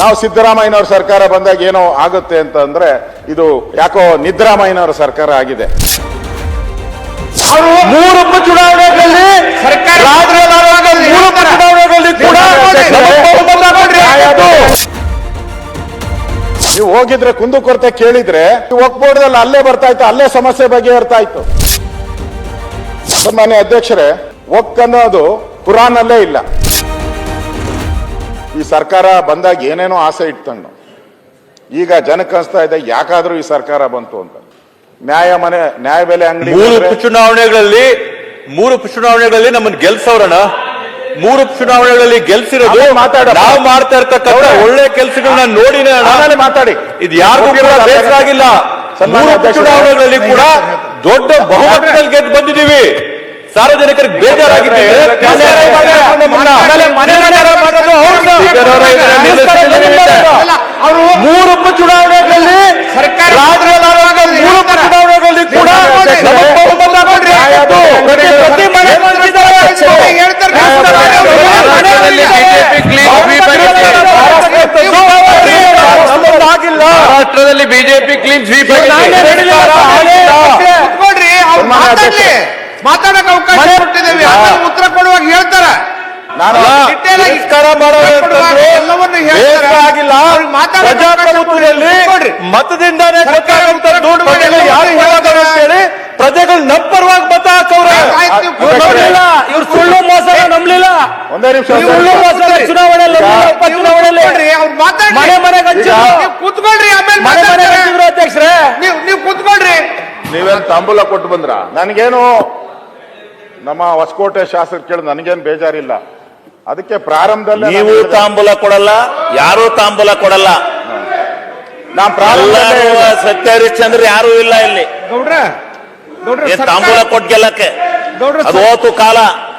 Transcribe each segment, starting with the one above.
ನಾವು ಸಿದ್ದರಾಮಯ್ಯನವ್ರ ಸರ್ಕಾರ ಬಂದಾಗ ಏನೋ ಆಗುತ್ತೆ ಅಂತ ಅಂದ್ರೆ ಇದು ಯಾಕೋ ನಿದ್ರಾಮಯ್ಯನವರ ಸರ್ಕಾರ ಆಗಿದೆ. ಮೂರು ಆಗಿತ್ತು. ನೀವು ಹೋಗಿದ್ರೆ ಕುಂದು ಕೊರತೆ ಕೇಳಿದ್ರೆ ಒಕ್ಬೋರ್ಡ್ದಲ್ಲಿ ಅಲ್ಲೇ ಬರ್ತಾ ಇತ್ತು ಅಲ್ಲೇ ಸಮಸ್ಯೆ ಬಗೆಹರ್ತಾ ಇತ್ತು. ಸನ್ಮಾನ್ಯ ಅಧ್ಯಕ್ಷರೇ ಒಕ್ ಅನ್ನೋದು ಕುರಾನಲ್ಲೇ ಇಲ್ಲ. ಈ ಸರ್ಕಾರ ಬಂದಾಗ ಏನೇನೋ ಆಸೆ ಇಟ್ಕೊಂಡು. ಈಗ ಜನಕ್ಕೆ ಅನಿಸ್ತಾ ಇದೆ ಯಾಕಾದ್ರೂ ಈ ಸರ್ಕಾರ ಬಂತು ಅಂತ. ನ್ಯಾಯ ಮನೆ ನ್ಯಾಯ ಬೆಲೆ ಅಂಗಡಿ ಮೂರು ಚುನಾವಣೆಗಳಲ್ಲಿ ಮೂರು ಚುನಾವಣೆಗಳಲ್ಲಿ ನಮ್ಮನ್ನು ಗೆಲ್ಸವ್ರಣ ಮೂರು ಚುನಾವಣೆಗಳಲ್ಲಿ ಗೆಲ್ಸಿರೋದು ನಾವು ಮಾಡ್ತಾ ಇರ್ತಕ್ಕಂಥ ಒಳ್ಳೆ ಕೆಲಸಗಳನ್ನ ನೋಡಿ ಮಾತಾಡಿ. ಇದು ಯಾರಿಗೂ ಕೂಡ ಬೇಸರ ಆಗಿಲ್ಲ ಸನ್ಮಾನ್ಯ ಮೂರು ಚುನಾವಣೆಗಳಲ್ಲಿ ಕೂಡ ದೊಡ್ಡ ಬಹುಮತದಲ್ಲಿ ಗೆದ್ದು ಬಂದಿದ್ದೀವಿ. ಸಾರ್ವಜನಿಕರಿಗೆ ಬೇಜಾರಾಗಿದೆ ಮೂರು ಉಪಚುನಾವಣೆಗಳಲ್ಲಿ ಸರ್ಕಾರ ರಾಜ್ಯದ ಮೂರು ಉಪಚುನಾವಣೆಗಳಲ್ಲಿ ಕೂಡ ಬಿಜೆಪಿ ಕ್ಲೀನ್ ಆಗಿತ್ತು. ಅಧ್ಯಕ್ಷ. ಮಾತಾಡಕ್ ಅವಕಾಶ ಕೊಟ್ಟಿದ್ದೇವೆ. ಉತ್ತರ ಕೊಡುವಾಗ ಹೇಳ್ತಾರ. ನಾನು ತಿರಸ್ಕಾರ ಎಲ್ಲವನ್ನು ಪ್ರಜಾಪ್ರಭುತ್ವದಲ್ಲಿ. ಮತದಿಂದಾನೇ ಸರ್ಕಾರ ನಂಬರ್ವಾಗಿ ಯಾರು ಹೇಳ್ತಾರೆ ಅಂತೇಳಿ ಪ್ರಜೆಗಳು ನಮ್ಮ ಪರವಾಗಿ ಮತ ಹಾಕವ್ರೆ. ಇವ್ರು ಸುಳ್ಳು ಮೋಸ ನಂಬಲಿಲ್ಲ. ಒಂದೇ ನಿಮಿಷ ಸುಳ್ಳು ಮೋಸ ಚುನಾವಣೆಯಲ್ಲಿ. ಮನೆ ಮನೆಗೆ ಹಂಚಿದ್ರು. ಕೂತ್ಕೊಳ್ರಿ ಆಮೇಲೆ ಮನೆ. ಹಂಚಿದ್ರು ಅಧ್ಯಕ್ಷರೇ. ನೀವು ನೀವು ಕೂತ್ಕೊಳ್ರಿ ನೀವೇನ್ ತಾಂಬೂಲ ಕೊಟ್ಟು ಬಂದ್ರ? ನನಗೇನು ನಮ್ಮ ಹೊಸಕೋಟೆ ಶಾಸಕರು ಕೇಳಿ ನನಗೇನು ಬೇಜಾರಿಲ್ಲ. ಅದಕ್ಕೆ ಪ್ರಾರಂಭದಲ್ಲಿ ನೀವು. ತಾಂಬೂಲ ಕೊಡಲ್ಲ ಯಾರು ತಾಂಬೂಲ ಕೊಡಲ್ಲ. ನಾ ಪ್ರಾರಂಭದಲ್ಲೇ ಹೇಳಿದೆ. ಸತ್ಯ ಹರಿಶ್ಚಂದ್ರ ಯಾರು ಇಲ್ಲ ಇಲ್ಲಿ. ಗೌಡ್ರೆ ಗೌಡ್ರೆ ಏನ್ ಸರ್ಕಾರ- ತಾಂಬೂಲ ಕೊಟ್ ಗೆಲ್ಲಕ್ಕೆ. ಗೌಡ್ರ ಅದು ಹೋತು ಕಾಲ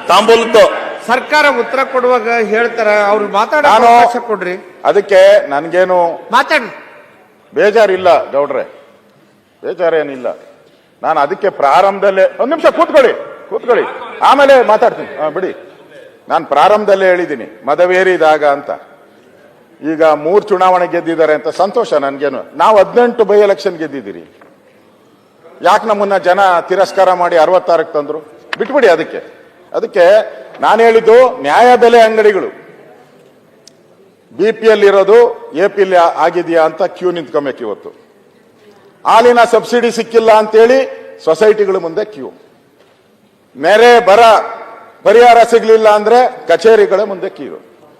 ತಾಂಬೂಲದ್ದು. ಸರ್ಕಾರ ಉತ್ತರ ಕೊಡುವಾಗ ಹೇಳ್ತಾರ ಅವ್ರು ಮಾತಾಡೋ ನಾನು ಅವಕಾಶ ಕೊಡ್ರಿ. ಅದಕ್ಕೆ ನನಗೇನು ಮಾತಾಡ್ರಿ ಬೇಜಾರಿಲ್ಲ ಗೌಡ್ರೆ. ಬೇಜಾರೇನಿಲ್ಲ. ನಾನು ಅದಕ್ಕೆ ಪ್ರಾರಂಭದಲ್ಲೇ ಒಂದು ನಿಮಿಷ ಕೂತ್ಕೊಳ್ಳಿ. ಕೂತ್ಕೊಳ್ಳಿ. ಆಮೇಲೆ ಮಾತಾಡ್ತೀನಿ. ಹಾ, ಬಿಡಿ. ನಾನು ಪ್ರಾರಂಭದಲ್ಲೇ ಹೇಳಿದ್ದೀನಿ. ಮದವೇರಿದಾಗ ಅಂತ. ಈಗ ಮೂರು ಚುನಾವಣೆ ಗೆದ್ದಿದ್ದಾರೆ ಅಂತ ಸಂತೋಷ ನನಗೇನು. ನಾವು ಹದಿನೆಂಟು ಬೈ ಎಲೆಕ್ಷನ್ ಗೆದ್ದಿದ್ದೀರಿ. ಯಾಕೆ ನಮ್ಮನ್ನ ಜನ ತಿರಸ್ಕಾರ ಮಾಡಿ ಅರವತ್ತಾರಕ್ಕೆ ತಂದ್ರು? ಬಿಟ್ಬಿಡಿ ಅದಕ್ಕೆ. ಅದಕ್ಕೆ ನಾನು ಹೇಳಿದ್ದು ನ್ಯಾಯ ಬೆಲೆ ಅಂಗಡಿಗಳು. ಬಿ ಪಿ ಎಲ್ ಇರೋದು ಎ ಪಿ ಎಲ್ ಆಗಿದೆಯಾ ಅಂತ ಕ್ಯೂ ನಿಂತ್ಕೊಬೇಕು ಇವತ್ತು. ಹಾಲಿನ ಸಬ್ಸಿಡಿ ಸಿಕ್ಕಿಲ್ಲ ಅಂತೇಳಿ ಸೊಸೈಟಿಗಳ ಮುಂದೆ ಕ್ಯೂ. ನೆರೆ ಬರ ಪರಿಹಾರ ಸಿಗಲಿಲ್ಲ ಅಂದ್ರೆ ಕಚೇರಿಗಳ ಮುಂದೆ ಕ್ಯೂ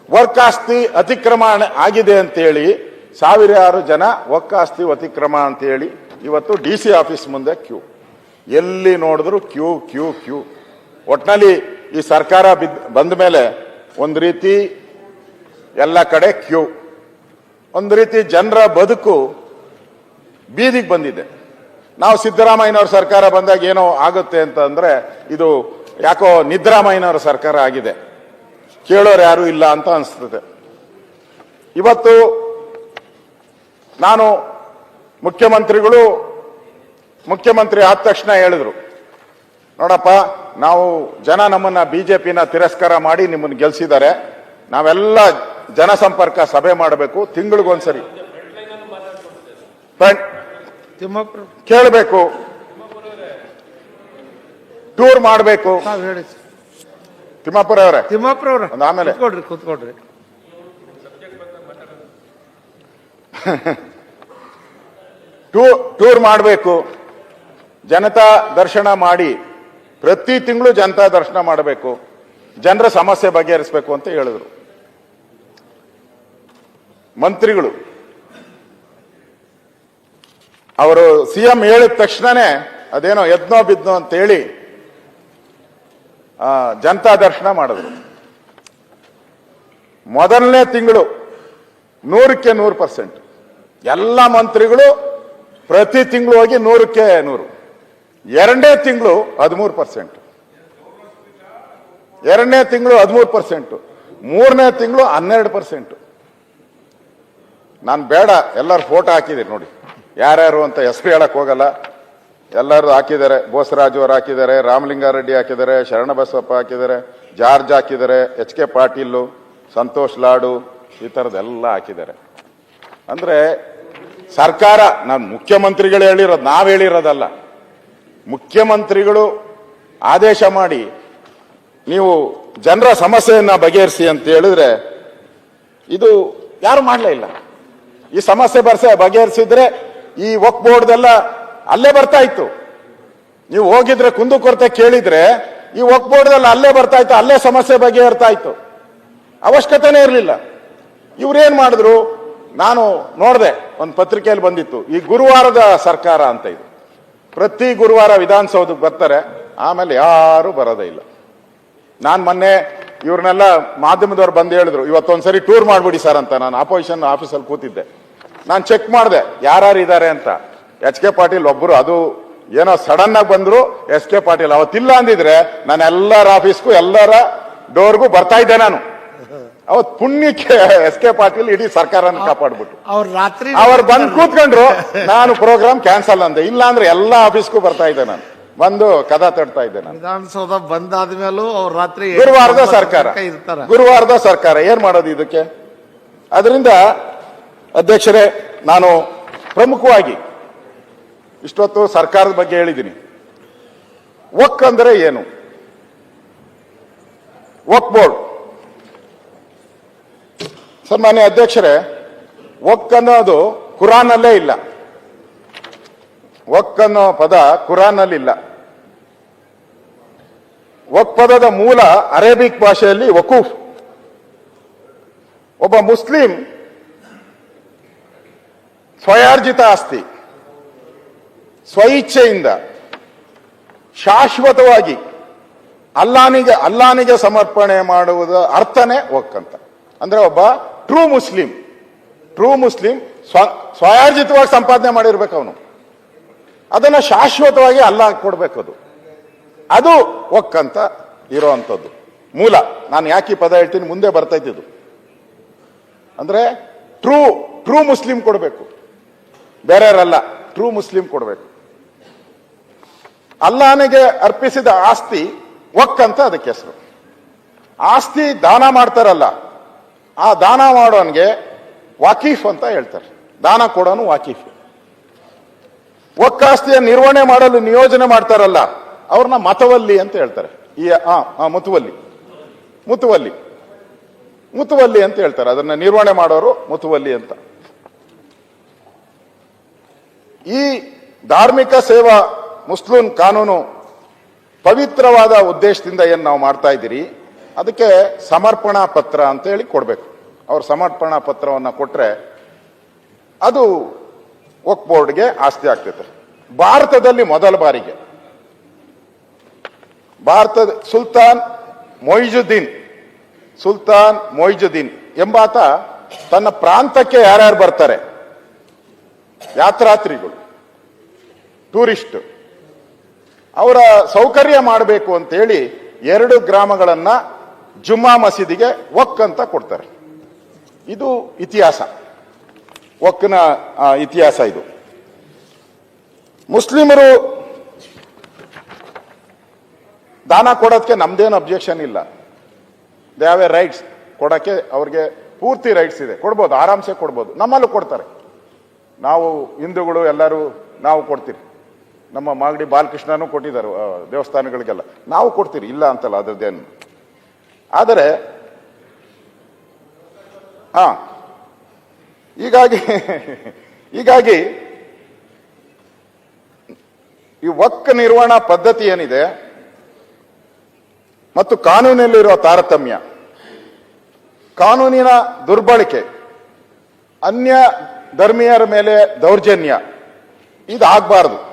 ವರ್ಕ್ ಆಸ್ತಿ ಅತಿಕ್ರಮ ಆಗಿದೆ ಅಂತೇಳಿ ಸಾವಿರಾರು ಜನ ವರ್ಕ್ ಆಸ್ತಿ ಅತಿಕ್ರಮ ಅಂತೇಳಿ ಇವತ್ತು ಡಿ ಸಿ ಆಫೀಸ್ ಮುಂದೆ ಕ್ಯೂ. ಎಲ್ಲಿ ನೋಡಿದ್ರು ಕ್ಯೂ ಕ್ಯೂ ಕ್ಯೂ. ಒಟ್ನಲ್ಲಿ ಈ ಸರ್ಕಾರ ಬಿದ್ದ ಬಂದ ಮೇಲೆ ಒಂದು ರೀತಿ ಎಲ್ಲ ಕಡೆ ಕ್ಯೂ. ಒಂದು ರೀತಿ ಜನರ ಬದುಕು ಬೀದಿಗೆ ಬಂದಿದೆ. ನಾವು ಸಿದ್ದರಾಮಯ್ಯನವ್ರ ಸರ್ಕಾರ ಬಂದಾಗ ಏನೋ ಆಗುತ್ತೆ ಅಂತ ಅಂದ್ರೆ ಇದು ಯಾಕೋ ನಿದ್ರಾಮಯ್ಯನವರ ಸರ್ಕಾರ ಆಗಿದೆ. ಕೇಳೋರು ಯಾರು ಇಲ್ಲ ಅಂತ ಅನಿಸ್ತದೆ. ಇವತ್ತು ನಾನು ಮುಖ್ಯಮಂತ್ರಿಗಳು ಮುಖ್ಯಮಂತ್ರಿ ಆದ ತಕ್ಷಣ ಹೇಳಿದ್ರು ನೋಡಪ್ಪ ನಾವು ಜನ ನಮ್ಮನ್ನ ಪಿನ ತಿರಸ್ಕಾರ ಮಾಡಿ ನಿಮ್ಮನ್ನು ಗೆಲ್ಸಿದ್ದಾರೆ. ನಾವೆಲ್ಲ ಜನಸಂಪರ್ಕ ಸಭೆ ಮಾಡಬೇಕು ತಿಂಗಳಿಗೊಂದ್ಸರಿ. ತಿಮ್ಮಪ್ಪ ಕೇಳಬೇಕು. ಟೂರ್ ಮಾಡಬೇಕು. ತಿಮ್ಮಾಪುರ ಹೇಳಿ ತಿಮ್ಮಾಪುರ ಅವರೇ ಒಂದ್ ಆಮೇಲೆ. ಕೂತ್ಕೊಳ್ರಿ ಕೂತ್ಕೊಳ್ರಿ. ಟೂ ಟೂರ್ ಮಾಡಬೇಕು. ಜನತಾ ದರ್ಶನ ಮಾಡಿ. ಪ್ರತಿ ತಿಂಗಳು ಜನತಾ ದರ್ಶನ ಮಾಡಬೇಕು. ಜನರ ಸಮಸ್ಯೆ ಬಗೆಹರಿಸಬೇಕು ಅಂತ ಹೇಳಿದ್ರು. ಮಂತ್ರಿಗಳು. ಅವರು ಸಿಎಂ ಹೇಳಿದ ತಕ್ಷಣನೇ ಅದೇನೋ ಎದ್ನೋ ಬಿದ್ನೋ ಅಂತ ಹೇಳಿ ಆ, ಜನತಾ ದರ್ಶನ ಮಾಡಿದ್ರು. ಮೊದಲನೇ ತಿಂಗಳು ನೂರಕ್ಕೆ ನೂರು ಪರ್ಸೆಂಟ್. ಎಲ್ಲ ಮಂತ್ರಿಗಳು ಪ್ರತಿ ತಿಂಗಳು ಹೋಗಿ ನೂರಕ್ಕೆ ನೂರು. ಎರಡನೇ ತಿಂಗಳು ಹದಿಮೂರು ಪರ್ಸೆಂಟ್. ಎರಡನೇ ತಿಂಗಳು ಹದಿಮೂರು ಪರ್ಸೆಂಟ್. ಮೂರನೇ ತಿಂಗಳು ಹನ್ನೆರಡು ಪರ್ಸೆಂಟ್. ನಾನು ಬೇಡ ಎಲ್ಲರೂ ಫೋಟೋ ಹಾಕಿದ್ದೀನಿ ನೋಡಿ. ಯಾರ್ಯಾರು ಅಂತ ಹೆಸರು ಹೇಳಕ್ ಹೋಗಲ್ಲ. ಎಲ್ಲರೂ ಹಾಕಿದ್ದಾರೆ. ಬೋಸರಾಜು ಅವರು ಹಾಕಿದ್ದಾರೆ. ರಾಮಲಿಂಗಾರೆಡ್ಡಿ ಹಾಕಿದ್ದಾರೆ. ಶರಣಬಸಪ್ಪ ಹಾಕಿದ್ದಾರೆ. ಜಾರ್ಜ್ ಹಾಕಿದ್ದಾರೆ. ಎಚ್ ಕೆ ಪಾಟೀಲು, ಸಂತೋಷ್ ಲಾಡು, ಈ ಥರದ್ದೆಲ್ಲ ಹಾಕಿದ್ದಾರೆ. ಅಂದರೆ ಸರ್ಕಾರ, ನಾನು ಮುಖ್ಯಮಂತ್ರಿಗಳು ಹೇಳಿರೋದು, ನಾವು ಹೇಳಿರೋದಲ್ಲ. ಮುಖ್ಯಮಂತ್ರಿಗಳು ಆದೇಶ ಮಾಡಿ, ನೀವು ಜನರ ಸಮಸ್ಯೆಯನ್ನು ಬಗೆಹರಿಸಿ ಅಂತ ಹೇಳಿದ್ರೆ, ಇದು ಯಾರು ಮಾಡಲೇ ಇಲ್ಲ. ಈ ಸಮಸ್ಯೆ ಬರ್ಸ, ಬಗೆಹರಿಸಿದ್ರೆ ಈ ವಕ್ ಬೋರ್ಡ್ದೆಲ್ಲ ಅಲ್ಲೇ ಬರ್ತಾ ಇತ್ತು. ನೀವು ಹೋಗಿದ್ರೆ ಕುಂದುಕೊರತೆ ಕೇಳಿದ್ರೆ ಈ ವಕ್ ಬೋರ್ಡ್ದಲ್ಲಿ ಅಲ್ಲೇ ಬರ್ತಾ ಇತ್ತು, ಅಲ್ಲೇ ಸಮಸ್ಯೆ ಬಗೆಹರ್ತಾ ಇತ್ತು. ಅವಶ್ಯಕತೆನೇ ಇರಲಿಲ್ಲ. ಇವ್ರೇನ್ ಮಾಡಿದ್ರು? ನಾನು ನೋಡಿದೆ, ಒಂದು ಪತ್ರಿಕೆಯಲ್ಲಿ ಬಂದಿತ್ತು, ಈ ಗುರುವಾರದ ಸರ್ಕಾರ ಅಂತ ಇದು. ಪ್ರತಿ ಗುರುವಾರ ವಿಧಾನಸೌಧಕ್ಕೆ ಬರ್ತಾರೆ, ಆಮೇಲೆ ಯಾರು ಬರೋದೇ ಇಲ್ಲ. ನಾನು ಮೊನ್ನೆ ಇವ್ರನ್ನೆಲ್ಲ ಮಾಧ್ಯಮದವ್ರು ಬಂದು ಹೇಳಿದ್ರು, ಇವತ್ತೊಂದ್ಸರಿ ಟೂರ್ ಮಾಡ್ಬಿಡಿ ಸರ್ ಅಂತ. ನಾನು ಆಪೋಸಿಷನ್ ಆಫೀಸಲ್ಲಿ ಕೂತಿದ್ದೆ. ನಾನು ಚೆಕ್ ಮಾಡಿದೆ ಯಾರ್ಯಾರು ಇದ್ದಾರೆ ಅಂತ. ಎಚ್ ಕೆ ಪಾಟೀಲ್ ಒಬ್ಬರು ಅದು ಏನೋ ಸಡನ್ ಆಗಿ ಬಂದ್ರು ಎಸ್ ಕೆ ಪಾಟೀಲ್ ಅವತ್ತಿಲ್ಲ ಅಂದಿದ್ರೆ ನಾನು ಎಲ್ಲರ ಆಫೀಸ್ಗೂ ಎಲ್ಲರ ಡೋರ್ಗೂ ಬರ್ತಾ ಇದ್ದೆ ನಾನು. ಅವತ್ ಪುಣ್ಯಕ್ಕೆ ಎಸ್ ಕೆ ಪಾಟೀಲ್ ಇಡೀ ಸರ್ಕಾರನ ಕಾಪಾಡ್ಬಿಟ್ಟು ಅವ್ರ ರಾತ್ರಿ ಅವ್ರು ಬಂದು ಕೂತ್ಕೊಂಡ್ರು. ನಾನು ಪ್ರೋಗ್ರಾಮ್ ಕ್ಯಾನ್ಸಲ್ ಅಂದೆ. ಇಲ್ಲ ಅಂದ್ರೆ ಎಲ್ಲ ಆಫೀಸ್ಗೂ ಬರ್ತಾ ಇದ್ದೆ ನಾನು. ಬಂದು ಕದ ತಡ್ತಾ ಇದ್ದೆ ನಾನು. ವಿಧಾನಸೌಧ ಬಂದಾದ್ಮೇಲೂ ಅವ್ರ ರಾತ್ರಿ ಗುರುವಾರದ ಸರ್ಕಾರ. ಗುರುವಾರದ ಸರ್ಕಾರ. ಏನ್ ಮಾಡೋದು ಇದಕ್ಕೆ? ಅದರಿಂದ ಅಧ್ಯಕ್ಷರೇ, ನಾನು ಪ್ರಮುಖವಾಗಿ ಇಷ್ಟೊತ್ತು ಸರ್ಕಾರದ ಬಗ್ಗೆ ಹೇಳಿದ್ದೀನಿ. ಒಕ್ ಅಂದರೆ ಏನು? ಒಕ್ ಬೋರ್ಡ್. ಸನ್ಮಾನ್ಯ ಅಧ್ಯಕ್ಷರೇ ಒಕ್ ಅನ್ನೋದು ಕುರಾನಲ್ಲೇ ಇಲ್ಲ. ಒಕ್ ಅನ್ನೋ ಪದ ಕುರಾನಲ್ಲಿಲ್ಲ. ಒಕ್ ಪದದ ಮೂಲ ಅರೇಬಿಕ್ ಭಾಷೆಯಲ್ಲಿ ವಕೂಫ್. ಒಬ್ಬ ಮುಸ್ಲಿಂ ಸ್ವಯಾರ್ಜಿತ ಆಸ್ತಿ. ಸ್ವಇಚ್ಛೆಯಿಂದ, ಶಾಶ್ವತವಾಗಿ ಅಲ್ಲಾನಿಗೆ ಅಲ್ಲಾನಿಗೆ ಸಮರ್ಪಣೆ ಮಾಡುವುದ ಅರ್ಥನೇ ಒಕ್ಕಂತ. ಅಂದ್ರೆ ಒಬ್ಬ ಟ್ರೂ ಮುಸ್ಲಿಂ ಟ್ರೂ ಮುಸ್ಲಿಂ ಸ್ವ, ಸ್ವಯಾರ್ಜಿತವಾಗಿ ಸಂಪಾದನೆ ಮಾಡಿರ್ಬೇಕು ಅವನು. ಅದನ್ನ ಶಾಶ್ವತವಾಗಿ ಅಲ್ಲ ಕೊಡ್ಬೇಕದು ಅದು. ಒಕ್ಕಂತ ಇರೋವಂಥದ್ದು ಮೂಲ. ನಾನು ಯಾಕೆ ಪದ ಹೇಳ್ತೀನಿ? ಮುಂದೆ ಬರ್ತಾ ಇದ್ದಿದ್ದು. ಅಂದ್ರೆ ಟ್ರೂ ಟ್ರೂ ಮುಸ್ಲಿಂ ಕೊಡಬೇಕು. ಬೇರೆಯವರಲ್ಲ ಟ್ರೂ ಮುಸ್ಲಿಂ ಕೊಡಬೇಕು. ಅಲ್ಲಾನಿಗೆ ಅರ್ಪಿಸಿದ ಆಸ್ತಿ ಒಕ್ ಅಂತ ಅದಕ್ಕೆ ಹೆಸರು. ಆಸ್ತಿ ದಾನ ಮಾಡ್ತಾರಲ್ಲ, ಆ ದಾನ ಮಾಡೋನ್ಗೆ ವಾಕೀಫ್ ಅಂತ ಹೇಳ್ತಾರೆ. ದಾನ ಕೊಡೋನು ವಾಕೀಫ್. ಆಸ್ತಿಯ ನಿರ್ವಹಣೆ ಮಾಡಲು ನಿಯೋಜನೆ ಮಾಡ್ತಾರಲ್ಲ, ಅವ್ರನ್ನ ಮತವಲ್ಲಿ ಅಂತ ಹೇಳ್ತಾರೆ. ಈ ಮುತುವಲ್ಲಿ. ಮುತುವಲ್ಲಿ. ಮುತುವಲ್ಲಿ ಅಂತ ಹೇಳ್ತಾರೆ. ಅದನ್ನ ನಿರ್ವಹಣೆ ಮಾಡೋರು ಮುತುವಲ್ಲಿ ಅಂತ. ಈ ಧಾರ್ಮಿಕ ಸೇವಾ ಮುಸ್ಲಿಂ ಕಾನೂನು ಪವಿತ್ರವಾದ ಉದ್ದೇಶದಿಂದ ಏನು ನಾವು ಮಾಡ್ತಾ ಇದ್ದೀರಿ, ಅದಕ್ಕೆ ಸಮರ್ಪಣಾ ಪತ್ರ ಅಂತ ಹೇಳಿ ಕೊಡಬೇಕು. ಅವ್ರ ಸಮರ್ಪಣಾ ಪತ್ರವನ್ನು ಕೊಟ್ಟರೆ ಅದು ವಕ್ ಬೋರ್ಡ್ಗೆ ಆಸ್ತಿ ಆಗ್ತೈತೆ. ಭಾರತದಲ್ಲಿ ಮೊದಲ ಬಾರಿಗೆ. ಭಾರತದ ಸುಲ್ತಾನ್ ಮೊಯ್ಜುದ್ದೀನ್ ಸುಲ್ತಾನ್ ಮೊಯ್ಜುದ್ದೀನ್ ಎಂಬಾತ ತನ್ನ ಪ್ರಾಂತಕ್ಕೆ ಯಾರ್ಯಾರು ಬರ್ತಾರೆ? ಯಾತ್ರಾರ್ಥಿಗಳು ಟೂರಿಸ್ಟ್ ಅವರ ಸೌಕರ್ಯ ಮಾಡಬೇಕು ಅಂತೇಳಿ ಎರಡು ಗ್ರಾಮಗಳನ್ನ ಜುಮ್ಮಾ ಮಸೀದಿಗೆ ಒಕ್ ಅಂತ ಕೊಡ್ತಾರೆ. ಇದು ಇತಿಹಾಸ. ಒಕ್ಕನ ಇತಿಹಾಸ ಇದು. ಮುಸ್ಲಿಮರು ದಾನ ಕೊಡೋದಕ್ಕೆ ನಮ್ದೇನು ಅಬ್ಜೆಕ್ಷನ್ ಇಲ್ಲ. ದೇ ಹ್ಯಾವ್ ಎ ರೈಟ್ಸ್ ಕೊಡೋಕ್ಕೆ ಅವ್ರಿಗೆ ಪೂರ್ತಿ ರೈಟ್ಸ್ ಇದೆ. ಕೊಡ್ಬೋದು, ಆರಾಮ್ಸೆ ಕೊಡ್ಬೋದು. ನಮ್ಮಲ್ಲೂ ಕೊಡ್ತಾರೆ. ನಾವು ಹಿಂದೂಗಳು ಎಲ್ಲರೂ ನಾವು ಕೊಡ್ತೀರಿ. ನಮ್ಮ ಮಾಗಡಿ ಬಾಲಕೃಷ್ಣನೂ ಕೊಟ್ಟಿದ್ದಾರೆ ದೇವಸ್ಥಾನಗಳಿಗೆಲ್ಲ. ನಾವು ಕೊಡ್ತೀರಿ, ಇಲ್ಲ ಅಂತಲ್ಲ ಅದರದ್ದೇನು ಆದರೆ, ಹಾ, ಹೀಗಾಗಿ ಹೀಗಾಗಿ ಈ ವಕ್ ನಿರ್ವಹಣಾ ಪದ್ಧತಿ ಏನಿದೆ, ಮತ್ತು ಕಾನೂನಿನಲ್ಲಿರುವ ತಾರತಮ್ಯ, ಕಾನೂನಿನ ದುರ್ಬಳಕೆ, ಅನ್ಯ ಧರ್ಮೀಯರ ಮೇಲೆ ದೌರ್ಜನ್ಯ. ಇದು ಆಗಬಾರ್ದು.